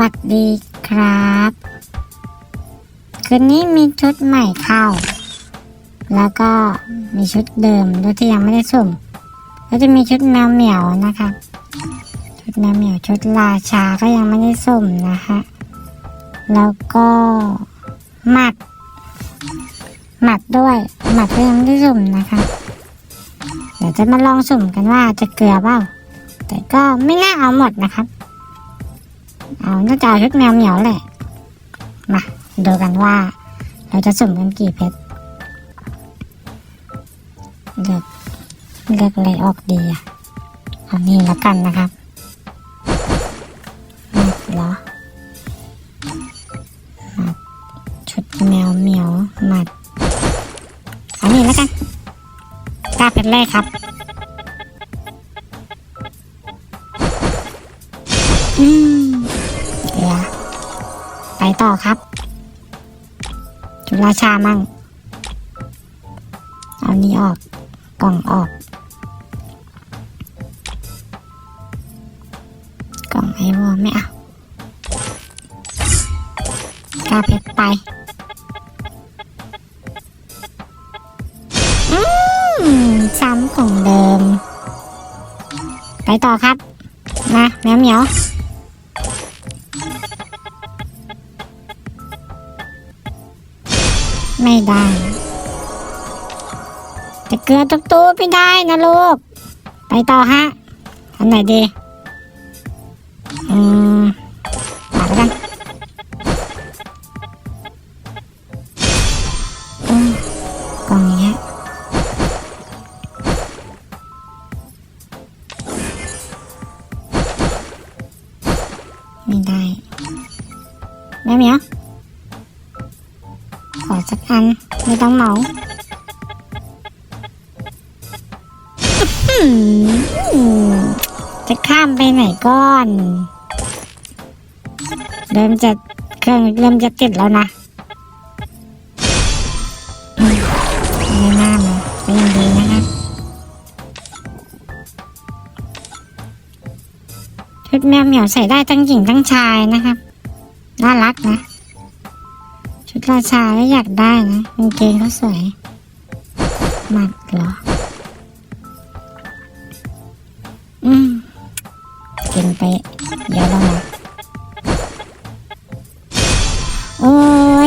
วัดดีครับ คืนนี้มีชุดใหม่เข้า แล้วก็มีชุดเดิมด้วยที่ยังไม่ได้สุ่ม แล้วจะมีชุดแมวเหมียวนะคะชุดแมวเหมียวชุดราชาก็ยังไม่ได้สุ่มนะคะแล้วก็หมัดหมัดด้วยหมัดก็ยังไม่ได้สุ่มนะคะเดี๋ยวจะมาลองสุ่มกันว่าจะเกลือเปล่าแต่ก็ไม่น่าเอาหมดนะครับ เอาน่าจะเอาชุดแมวเหมียวแหละ มาดูกันว่า เราจะสุ่มกันกี่เพชรเลือกเลือกอะไรออกดีอะเอานี่แล้วกันนะครับหมัดเหรอมัดชุดแมวเหมียวหมัดอานี่แล้วกันกล้าเพชรแรกครับอืม ต่อครับ จุฬาชามั่ง เอานี้ออก กล่องออก กล่องไอวอไม่เอากาเพชรไปอืมซ้ำของเดิม ไปต่อครับ มาแมวเหมียว ไม่ได้จะเกลือตุกตูไม่ได้นะลูก ไปต่อฮะ อันไหนดี อืม สักอัน ไม่ต้องเหมาอื้อหือจะข้ามไปไหนก่อน เริ่มจะเครื่องเริ่มจะติดแล้วนะไม่น่ามาก็ยังดีนะคะชุดแมวเหมียวใส่ได้ทั้งหญิงทั้งชายนะครับ น่ารักนะ ราชาก็อยากได้นะกางเกงเขาสวยหมัดเหรอ อืมกินไปเยอะแล้วนะโอ้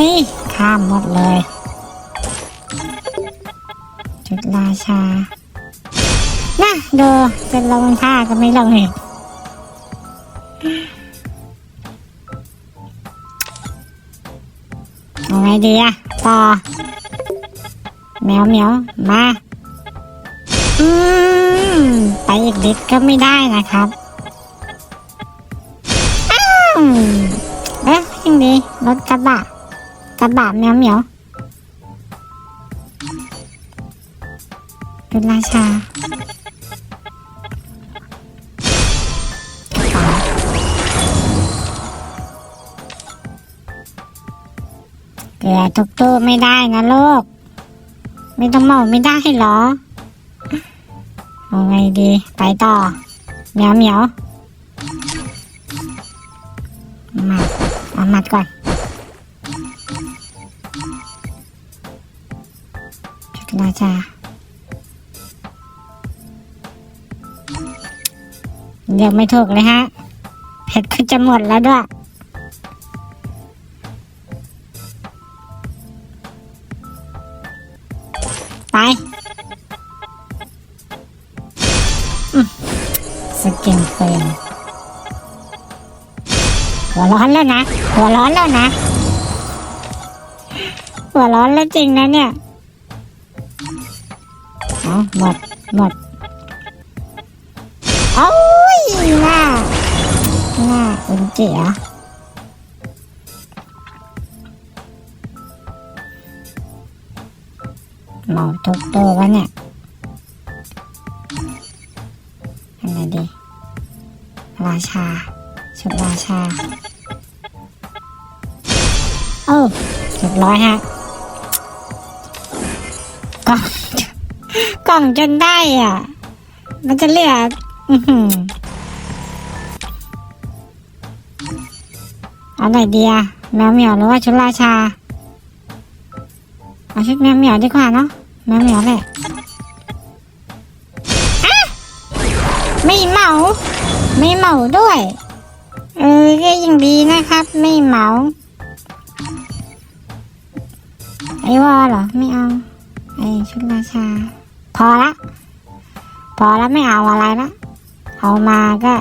ย ข้ามหมดเลยชุดราชา น่ะ ดู จะลงท่าก็ไม่ลงอีก เอาไงดีอะต่อแมวเหมียวมาอืมไปอีกนิดก็ไม่ได้นะครับอ้าวเอ๊ะยังดีรถกระบะกระบะแมวเหมียวเป็นราชา เกลือทุกตู้ไม่ได้นะลูก ไม่ต้องเมาไม่ได้เหรอ เอาไงดี ไปต่อเหมียวเหมียวมาเอามัดก่อนชุดราชาเลือกไม่ถูกเลยฮะ เผ็ดก็จะหมดแล้วด้วย กินเฟนหัวร้อนแล้วนะ หัวร้อนแล้วนะ หัวร้อนแล้วจริงนะเนี่ยเอาหมดหมดโอ้ยหน้าหน้าอุนจิเหรอเมาทุกตัววะเนี่ย อะไรดี ราชา ชุดราชา โอ้เรียบร้อยฮะกล่องกล่องจนได้อะ มันจะเหลืออือหือเอาไหนดีอะแมวเหมียวหรือว่าชุดราชา เอาชุดแมวเหมียวดีกว่าเนาะแมวเหมียวแหละอะไม่เหมา ไม่เหมาด้วย เออก็ยังดีนะครับ ไม่เหมา ไอ้วอเหรอ ไม่เอา ไอ้ชุดราชา พอละ พอแล้วไม่เอาอะไรละ เอามาก็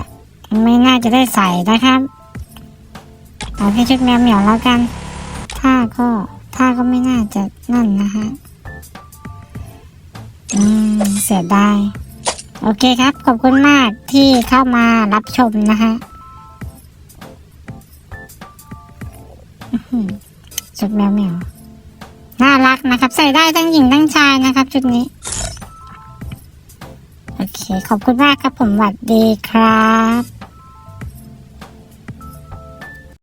ไม่น่าจะได้ใส่นะครับเอาแค่ชุดแมวเหมียวแล้วกัน ถ้าก็ถ้าก็ไม่น่าจะนั่นนะฮะ อืม เสียดาย โอเคครับ ขอบคุณมากที่เข้ามารับชมนะฮะจุดแมวแมวน่ารักนะครับ ใส่ได้ทั้งหญิงทั้งชายนะครับ ชุดนี้ โอเค ขอบคุณมากครับผมหวัดดีครับ